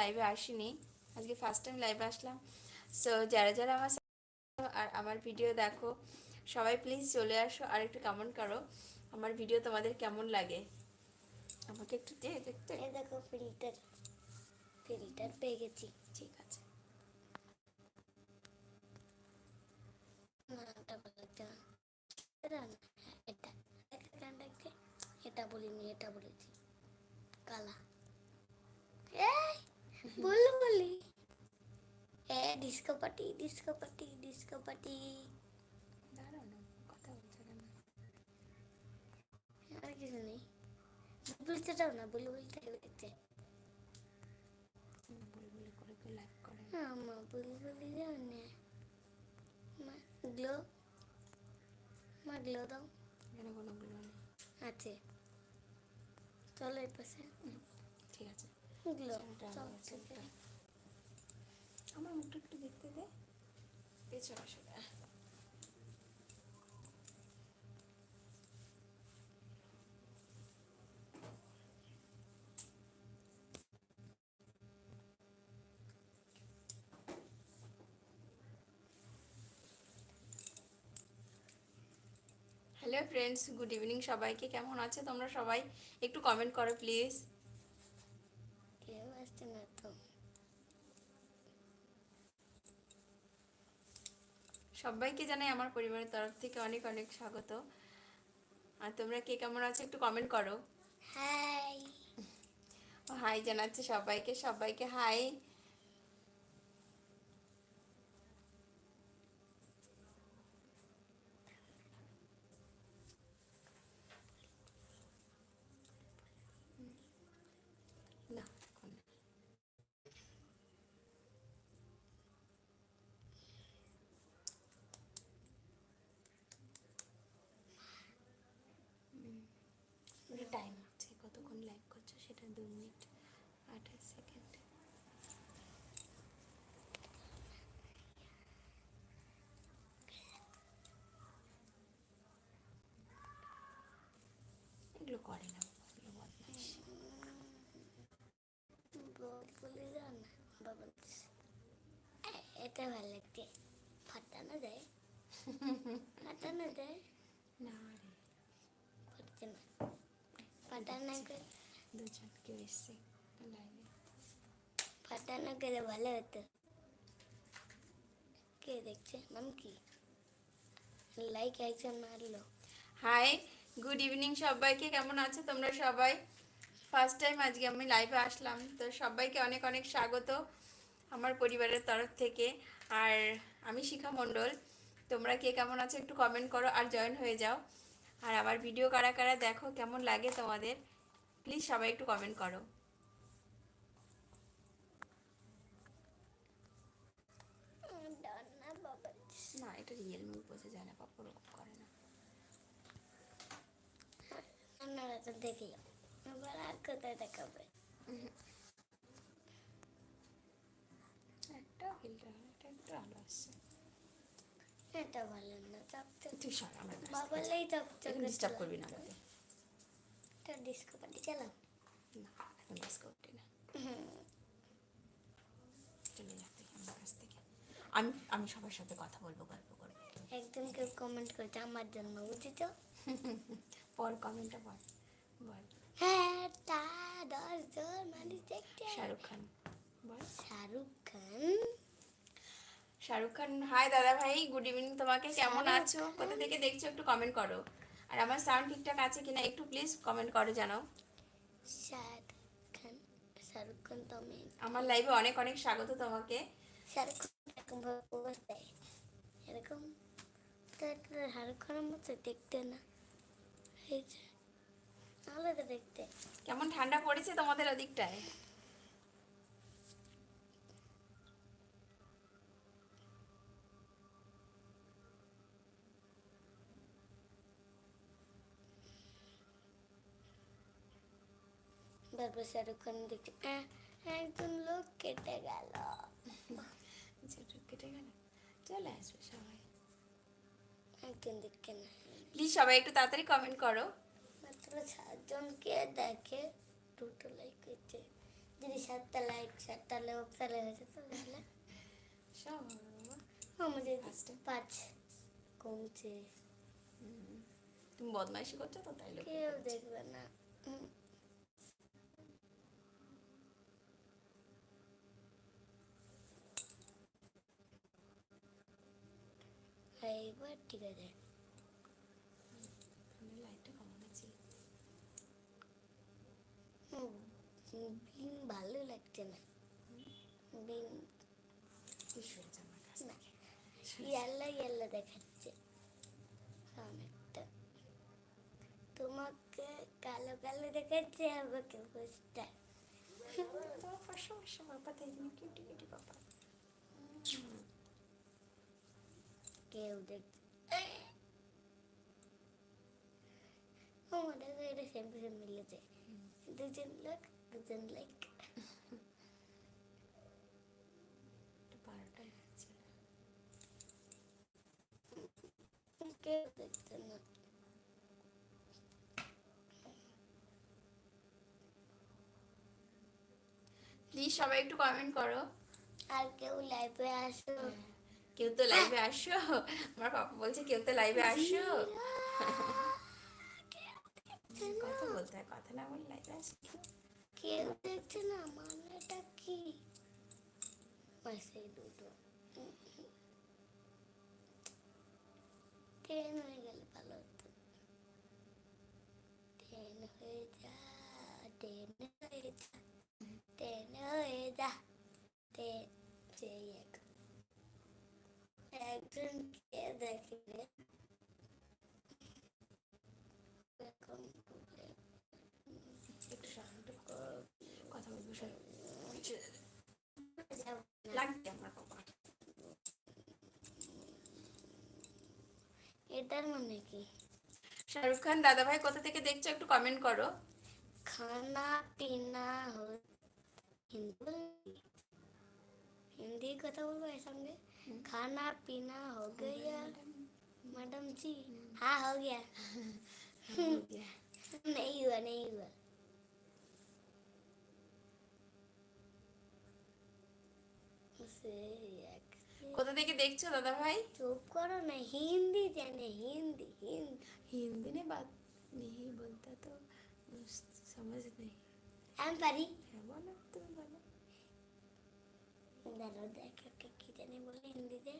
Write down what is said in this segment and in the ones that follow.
লাইভে আসিনি। আজকে ফার্স্ট টাইম লাইভে আসলাম। সো যারা যারা আমার আর আমার ভিডিও দেখো সবাই প্লিজ চলে আসো আর একটু কমেন্ট করো আমার ভিডিও তোমাদের কেমন লাগে? আমাকে একটু দে দেখতে দেখো ফিল্টার ফিল্টার পেয়ে গেছি। ঠিক আছে। এটা বলিনি এটা বলেছি। কালা। এই! বলল বলি এ disco party disco party disco party দাঁড়াও না কথা বলছে কেন আর কিছু নেই না বুল বুলবুলি করে করে আমার বুল যাও না মা গ্লো মা গ্লো দাও এখানে কোনো গুলো নেই আছে চলো এই পাশে ঠিক আছে আমার মুখটা একটু দেখতে দে। পেছনে আসলে হ্যালো ফ্রেন্ডস গুড ইভিনিং সবাইকে। কেমন আছে তোমরা সবাই? একটু কমেন্ট করো প্লিজ আসছে না তো। সবাইকে জানাই আমার পরিবারের তরফ থেকে অনেক অনেক স্বাগত। আর তোমরা কে কেমন আছো একটু কমেন্ট করো। হাই হাই জানাচ্ছে সবাইকে সবাইকে হাই না এখন না। ওটা টাইম হচ্ছে কতক্ষণ লাইভ করছ সেটা দু মিনিট আঠাশ সেকেন্ড এগুলো করে না এগুলো বদমাইশ বলে যাও না বাবা এ- এটা ভালো লাগছে ফাটানো যায় ফাটানো যায় না রে ফাটছে না ফাটানো করে দুজন কেউ এসছে লাইভে ফাটানো করে ভালো হতো কে দেখছে নাম কি লাইক একজন মারলো হাই গুড ইভিনিং সবাইকে কেমন আছো তোমরা সবাই? ফার্স্ট টাইম আজকে আমি লাইভে আসলাম তো সবাইকে অনেক অনেক স্বাগত আমার পরিবারের তরফ থেকে। আর আমি শিখা মণ্ডল তোমরা কে কেমন আছো একটু কমেন্ট করো আর জয়েন হয়ে যাও। আর আমার ভিডিও কারা কারা দেখো কেমন লাগে তোমাদের? প্লিজ সবাই একটু কমেন্ট করো। না বাবা এটা রিয়েল মুখ বোঝা যায় না ওরকম করে না। আপনারা তো দেখল এবার আর কোথায় দেখাবে? একটা ফিল্টার এটা একটু আলো আসছে। এটা ভালো না চকচক তুই সর আমার থেকে বাবলেই চকচক ডিস্টার্ব করবি না আমাকে। এটা ডিস্কো পার্টি চালাও না এখন ডিস করতে না। চলে যা আমার কাছ থেকে। আমি আমি সবার সাথে কথা বলব গল্প করব। একজন কেউ কমেন্ট করেছে আমার জন্য বুঝেছ? পর কমেন্টটা পর বল হ্যাঁ তা দশ জন মানুষ দেখতে শাহরুখ খান বল। শাহরুখ খান। শাহরুখ খান হাই দাদা ভাই গুড ইভিনিং তোমাকে কেমন আছো? কোথা থেকে দেখছ একটু কমেন্ট করো। আর আমার সাউন্ড ঠিকঠাক আছে কিনা একটু প্লিজ কমেন্ট করে জানাও। শাহরুখ খান শাহরুখ খান আমার লাইভে অনেক অনেক স্বাগত তোমাকে। শাহরুখ খান এরকম শাহরুখ খানের মতো দেখতে না। এই যে আলাদা দেখতে। কেমন ঠান্ডা পড়েছে তোমাদের ওদিকটায়? তারপর শাহরুখ খান আহ, একজন লোক কেটে গেল। যেটা কেটে গেল চলে আসবে সবাই। একজন দেখতে না। প্লিজ সবাই একটু তাড়াতাড়ি কমেন্ট করো। মাত্র সাতজনকে দেখে দুটো লাইক হয়েছে। যদি সাতটা লাইক সাতটা লোক তাহলে হয়েছে তো তাহলে। সব আমাদের। পাঁচ কমছে। তুমি বদমাইশি করছ তো তাই লোকে কেউ দেখবে না। হুম। এইবার ঠিক আছে লাইটটা বিন ভালো লাগছে না বিন ইয়াল্লা ইয়াল্লা দেখাচ্ছে অনেকটা তোমাকে কালো কালো দেখাচ্ছে আমাকে ফর্সা ফর্সা বাবা তাই জন্য কিউটি কিউটি বাবা কেউ দেখছে আমাদের এটা সেম সেম মিলেছে দুজন লোক দুজন লাইক কেউ দেখছে না প্লিজ সবাই একটু কমেন্ট করো। আর কেউ লাইভে আসো কেউ তো লাইভে আসো। আমার পাপা বলছে কেউ তো লাইভে আসো। কথা বলতে হয় কথা না বলে লাইভে আসো। কেউ দেখছে না মানেটা কি? সেই দুটো। ট্রেন হয়ে গেলে ভালো হতো ট্রেন হয়ে যা ট্রেন হয়ে যা ট্রেন হয়ে যা ট্রেন সেই একজনকে দেখিলে এখন এটার মানে কি? শাহরুখ খান দাদা ভাই কোথা থেকে দেখছ একটু কমেন্ট করো। খানা পিনা হিন্দি হিন্দি কথা বলব এর সঙ্গে? खाना पीना हो गया मैडम जी हाँ हो गया नहीं हुआ नहीं हुआ उसे एक কোথা থেকে দেখছো দাদা ভাই चुप करो ना हिंदी जाने हिंदी हिंदी हिंदी में बात नहीं बोलता तो समझ नहीं हम परी है बोलो तुम बोलो দাঁড়াও দেখো কে কি জানি বলে হিন্দিতে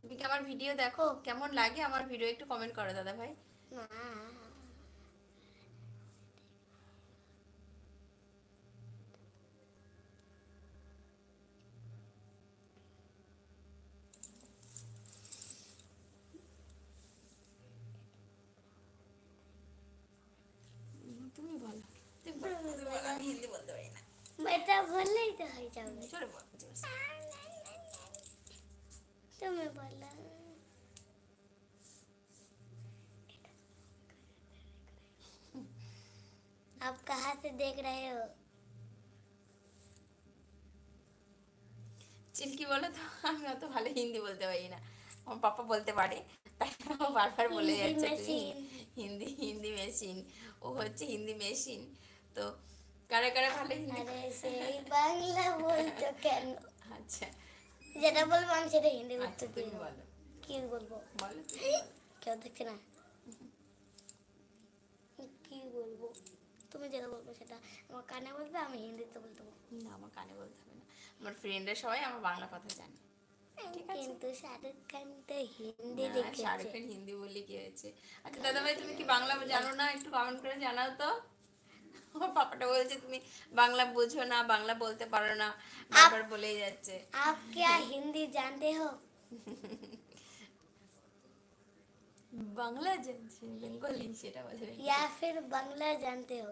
তুমি কি আমার ভিডিও দেখো? কেমন লাগে আমার ভিডিও? একটু কমেন্ট করো দাদা ভাই। না से देख रहे हो চিল্কি বলো তো আমি অত ভালো হিন্দি বলতে পারি না আমার পাপা বলতে পারে তাই ও বারবার বলে হিন্দি যাচ্ছে তুমি machine। হিন্দি হিন্দি মেশিন ও হচ্ছে হিন্দি মেশিন তো কারা কারা ভালো হিন্দি আরে সেই বাংলা বলছো কেন আচ্ছা যেটা বলবো আমি সেটা হিন্দি আচ্ছা উত্তর দিয়ে তুমি দেবো। বলো কি বলবো বলো তুমি বলো। কেউ দেখছে না কি বলবো তুমি যেটা বলবো সেটা আমার কানে বলবে আমি হিন্দিতে বলতে পারবো না আমার কানে বলতে হবে না আমার ফ্রেন্ডরা সবাই আমার বাংলা কথা জানে ঠিক আছে। কিন্তু শাহরুখ খান তো হিন্দি না, লিখেছে শাহরুখের হিন্দি বললে কি হয়েছে আচ্ছা দাদা ভাই তুমি কি বাংলা জানো না একটু কমেন্ট করে জানাও তো আমার পাপাটা বলছে তুমি বাংলা বুঝো না বাংলা বলতে পারো না বারবার বলেই যাচ্ছে आप क्या हिंदी जानते हो বাংলা জানছে বেঙ্গলি সেটা বলবে या फिर बांग्ला जानते हो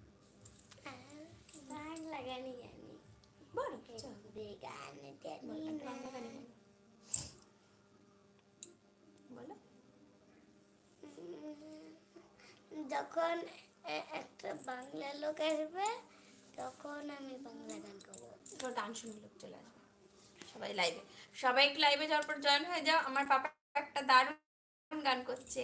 গান জানো গান বাংলা গানই জানি বলো যখন একটা বাংলা লোক আসবে তখন আমি বাংলা গান করব তোর গান শুনে লোক চলে আসবে। সবাই লাইভে সবাই লাইভে যাওয়ার পর জয়েন হয়ে যাও। আমার পাপা একটা দারুণ গান করছে।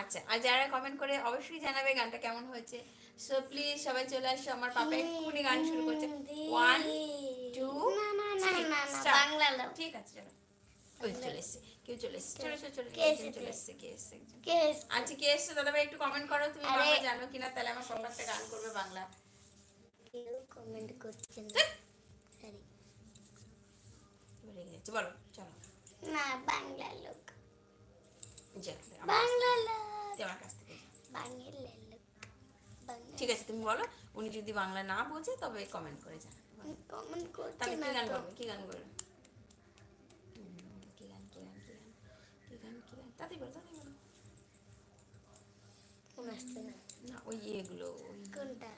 আচ্ছা আর যারা কমেন্ট করে অবশ্যই জানাবে গানটা কেমন হয়েছে। সো প্লিজ সবাই চলে আসো। আমার পাপা এক্ষুনি গান শুরু করছে। One start. বাংলা লোক ঠিক আছে চলো। ওই চলে এসছে। কেউ চলে এসছে। চলে এসো চলে কে এসো, এসেছে? চলে এসছে কে এসছে একজন। কে এসছে? আচ্ছা কে এসছে? দাদা ভাই একটু কমেন্ট করো। তুমি বাংলা জানো কিনা তাহলে আমার পাপা একটা গান করবে বাংলা। কেউ কমেন্ট করছে না। সরি এবার রেগে যাচ্ছে বলো চলো। না বাংলা লোক। বাংলা থেকে- লোক। আমার কাছ থেকে। বাংলা ঠিক আছে তুমি বলো উনি যদি বাংলা না বোঝে তবে কমেন্ট করে জানাবে। কমেন্ট করছে তাহলে কি গান কি করবে? কি গান কি গান কি গান কি গান কি গান? তাতেই বলো তাতেই বলো। কোন আসছে না? না ওই কোনটা?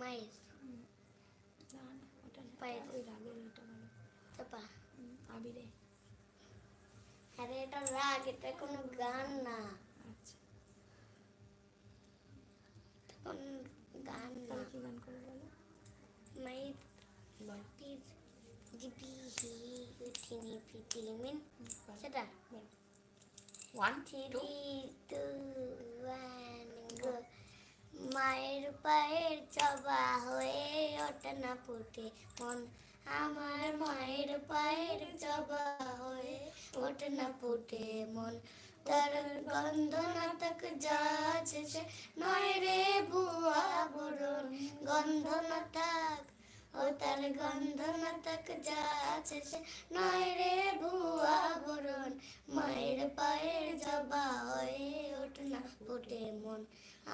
না না ওটা না পায়ের। ওই রাগের ওটা বলো। চাপা। হুম, আবিরে। আরে এটা রাগ এটা কোনো গান না আচ্ছা এটা কোনো গান না। কি গান করবে বলো। মায়ের বল জিপি হি পিতিলিমিন হুম, সেটা? One three two one go. মায়ের পায়ের জবা হয়ে ওঠে না ফুটে মন। আমার মায়ের পায়ের জবা হয়ে ওঠে না ফুটে মন। তার গন্ধ তাক যাচ্ছে। সে নয় রে বুয়া বরণ গন্ধ তাক, ও তার গন্ধ তাক যাচ্ছে। সে নয় রে বুয়া বরণ মায়ের পায়ের জবা হয়ে ওঠ না ফুটে মন।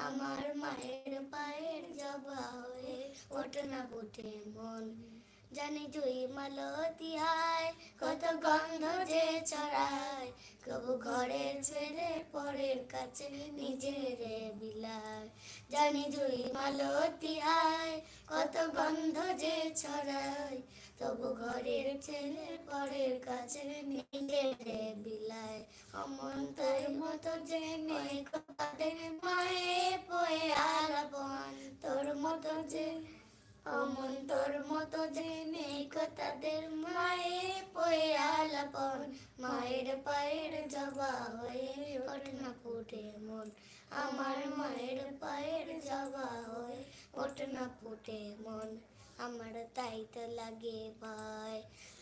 আমার মায়ের পায়ের জবা হয়ে ওঠ ফুটে মন। জানি জুই মালতি হায় কত গন্ধ যে ছড়ায়। কবু ঘরের ছেড়ে পরের কাছে নিজের বিলায়। জানি জুই মালতি হায় কত গন্ধ যে ছড়ায়। তবু ঘরের ছেলে পরের কাছে নিজের বিলায়। অমন তার মতো যে নেই কাঁদে মায়ে পয়ে আলাপন, তোর মতো যে অমন তোর মতো যে নেই তাদের মায়ে পয়ে আলাপন। মায়ের পায়ের জবা হয়ে ওঠে না ফুটে মন। আমার মায়ের পায়ের জবা হয়ে ওঠে ফুটে মন। আমার তাই তো লাগে ভয়।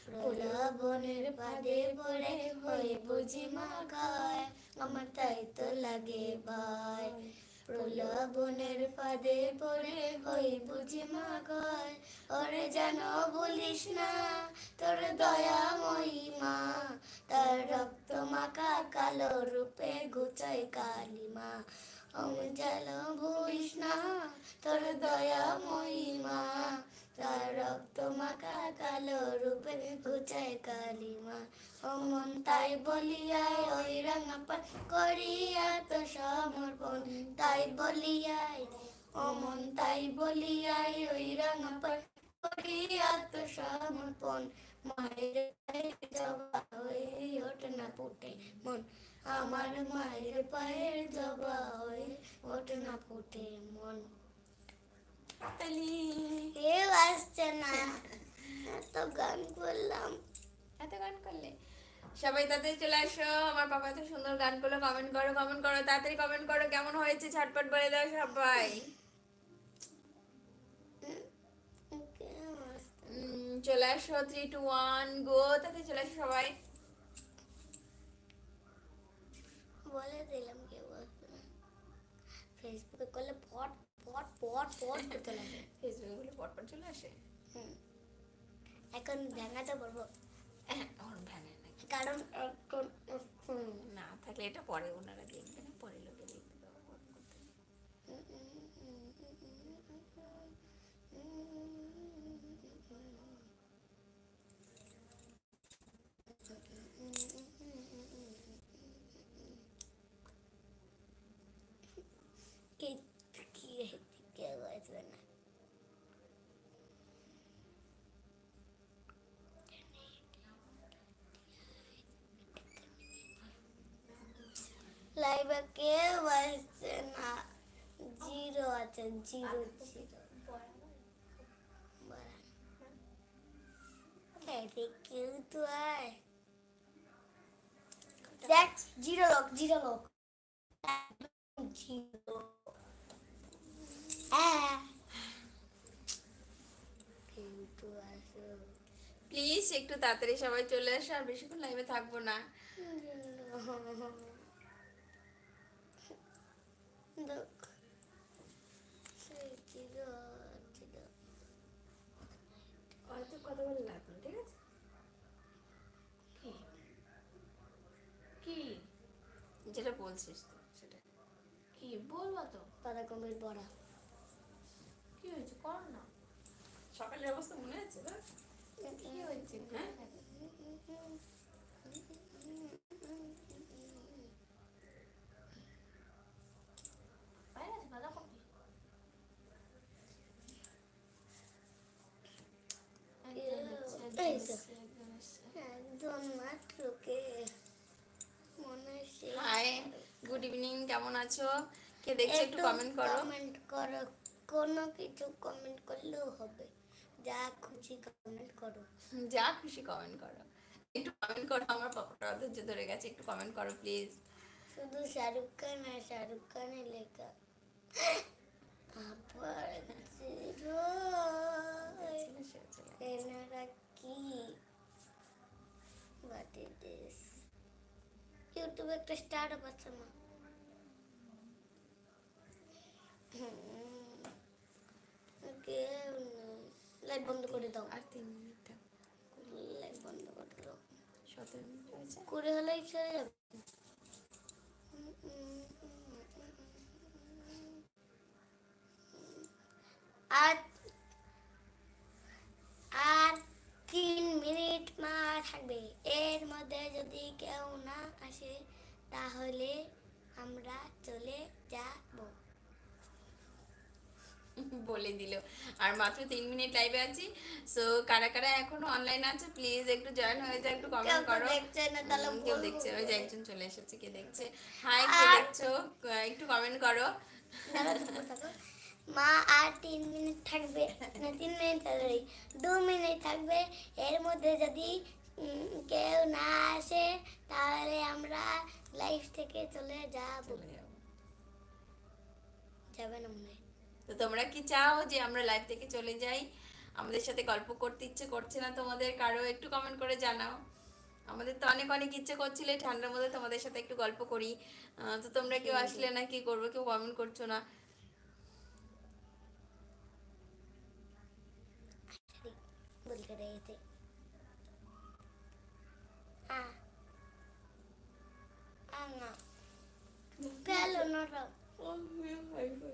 প্রলাবনের পাদে পড়ে হয়ে বুঝি মা খায় আমার তাই তো লাগে ভয়। প্রলাবনের পাদে পড়ে হই বুঝি মা কয় ওরে যেন বলিস না, তোর দয়াময়ী মা। তার রক্ত মাখা কালো রূপে গুচাই কালী মা। আমি যেন বলিস না, তোর দয়াময়ী মা। তার রক্ত মাখা কালো রূপে গুচাই কালী মা অমন তাই বলিয়াই ওই রাঙাপা করিয়া তো সমর্পণ। তাই বলিয়াই অমন তাই বলিয়াই ওই রাঙাপা করিয়া তো সমর্পণ। মায়ের পায়ে জবা হয়ে ওঠে না ফুটে মন। আমার মায়ের পায়ের জবা হয়ে ওঠে না ফুটে মন। কেউ আসছে না। এত গান করলাম। এত গান করলে? সবাই তাড়াতাড়ি চলে আসো। আমার পাপা এত সুন্দর গান করল কমেন্ট করো কমেন্ট করো তাড়াতাড়ি কমেন্ট করো। কেমন হয়েছে? ঝটপট বলে দাও সবাই। চলে আসো থ্রি টু ওয়ান গো তাতে চলে আসো সবাই। বলে দিলাম আসবে না। ফেসবুকে করলে পট পট পট পট করতে লাগে। ফেসবুকে বলে পটপট চলে আসে। এখন ভেঙাতে পারব ওর ভ্যানে নাকি? কারণ এখন না থাকলে এটা পরে ওনারা দেখবে না পরে লোকে দেখবে ব্যবহার করতে লাইভে কেউ আসছে না জিরো আছে জিরো জিরো কেউ তো আয় দেখ জিরো লোক জিরো লোক জিরো হ্যাঁ প্লিজ একটু তাড়াতাড়ি সবাই চলে আসো আর বেশিক্ষণ লাইভে থাকব না। জিরো হয়তো কথা বলে লাভ ঠিক আছে? কি? যেটা বলছিস তো সেটা। কি বলবা তো? পাতা কমের বড়া। কি হয়েছে? কর না। সকালের অবস্থা মনে আছে তো কি হয়েছে? হ্যাঁ বাইরে আছে বাঁধাকপি এই তো। একদম মাত্র কে মনে হচ্ছে হাই গুড ইভিনিং কেমন আছো? কে দেখছ একটু কমেন্ট করো। কমেন্ট করো। কোনো কিছু কমেন্ট করলেও হবে। যা খুশি কমেন্ট করো। যা খুশি কমেন্ট করো। একটু কমেন্ট করো আমার পাপাটা ধৈর্য ধরে গেছে একটু কমেন্ট করো প্লিজ শুধু শাহরুখ খান আর শাহরুখ খানের লেখা। আবার এনারা কি? হোয়াট ইজ দিস ইউটিউবে একটা স্টার্ট আপ আছে না কেউ নেই লাইট বন্ধ করে দাও আর তিন মিনিট থাক। লাইট বন্ধ করে দাও সতেরো মিনিট হয়েছে করে হলেই চলে যাবে। আর আর তিন মিনিট মা থাকবে। এর মধ্যে যদি কেউ না আসে, তাহলে আমরা চলে যাব। বলে দিল। আর মাত্র তিন মিনিট লাইভে আছি। সো কারা কারা এখন অনলাইন আছে প্লিজ একটু জয়েন হয়ে যায় একটু কমেন্ট করো। কেউ দেখছে ওই যে একজন চলে এসেছে কে দেখছে? হাই কে দেখছ? একটু কমেন্ট করো। মা আর তিন মিনিট থাকবে। না তিন মিনিট সরি দু মিনিট থাকবে। এর মধ্যে যদি কেউ না আসে তাহলে আমরা লাইফ থেকে চলে যাব। যাব। না মনে তো তোমরা কি চাও যে আমরা লাইভ থেকে চলে যাই? আমাদের সাথে গল্প করতে ইচ্ছে করছে না তোমাদের? কারও একটু কমেন্ট করে জানাও। আমাদের তো অনেক অনেক ইচ্ছে করছিল ঠান্ডার মধ্যে তোমাদের সাথে একটু গল্প করি। আহ, তো তোমরা কেউ আসলে না কি করব কেউ কমেন্ট করছ না? নটা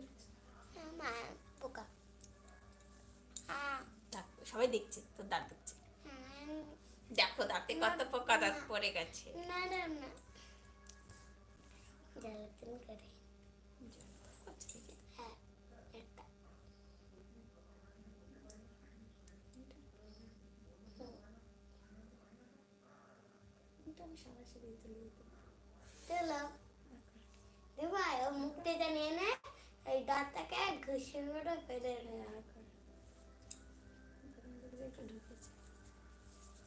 মা পোকা। আ সবাই দেখছে তো দাঁত দেখছে। দেখো দাঁতে কত পোকা দাঁত পড়ে গেছে। না না না। জ্বালাতন করে। হ্যাঁ তুলে দিতে চলো দেখো ও মুখটা জানিয়ে নে এই মেরে ফেলে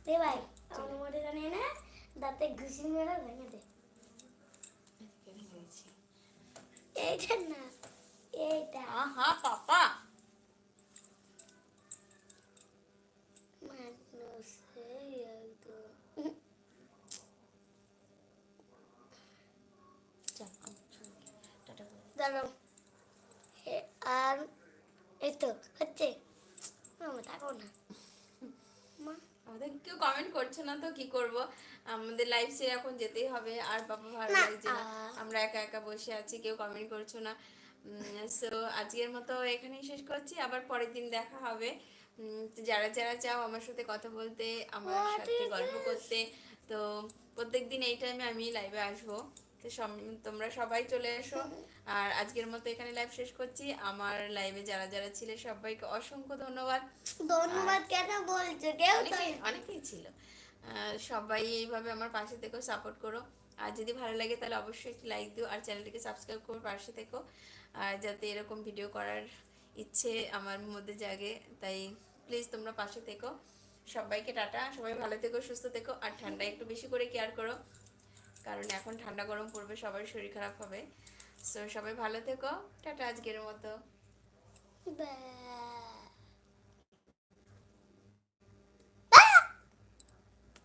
দে ভাই আমার জানিয়ে নে দাঁতে ঘুষি মেরে ভেঙে দে। এইটা না এইটা। আহা পাপা। একদম। দাঁড়াও এ, আর এই তো হচ্ছে মামা থাকো না মা আমাদের কেউ কমেন্ট করছে না তো কি করব? আমাদের লাইভ সে এখন যেতেই হবে। আর বাবা ভালো লাগছে না। আমরা একা একা বসে আছি কেউ কমেন্ট করছ না। সো আজকের মতো এখানেই শেষ করছি। আবার পরের দিন দেখা হবে। যারা যারা চাও আমার সাথে কথা বলতে আমার সাথে গল্প করতে তো প্রত্যেকদিন এই টাইমে আমি লাইভে আসব। তো তোমরা সবাই চলে এসো। আর আজকের মতো এখানে লাইভ শেষ করছি। আমার লাইভে যারা যারা ছিল সবাইকে অসংখ্য ধন্যবাদ। ধন্যবাদ কেন বলছো? কেউ অনেকেই ছিল। সবাই এইভাবে আমার পাশে থেকেও সাপোর্ট করো। আর যদি ভালো লাগে তাহলে অবশ্যই একটি লাইক দিও আর চ্যানেলটিকে সাবস্ক্রাইব করো পাশে থেকো আর যাতে এরকম ভিডিও করার ইচ্ছে আমার মধ্যে জাগে, তাই প্লিজ তোমরা পাশে থেকো। সবাইকে টাটা, সবাই ভালো থেকো, সুস্থ থেকো, আর ঠান্ডা একটু বেশি করে কেয়ার করো। কারণ এখন ঠান্ডা গরম পড়বে, সবার শরীর খারাপ হবে। সো সবাই ভালো থেকো। টাটা আজকের মতো.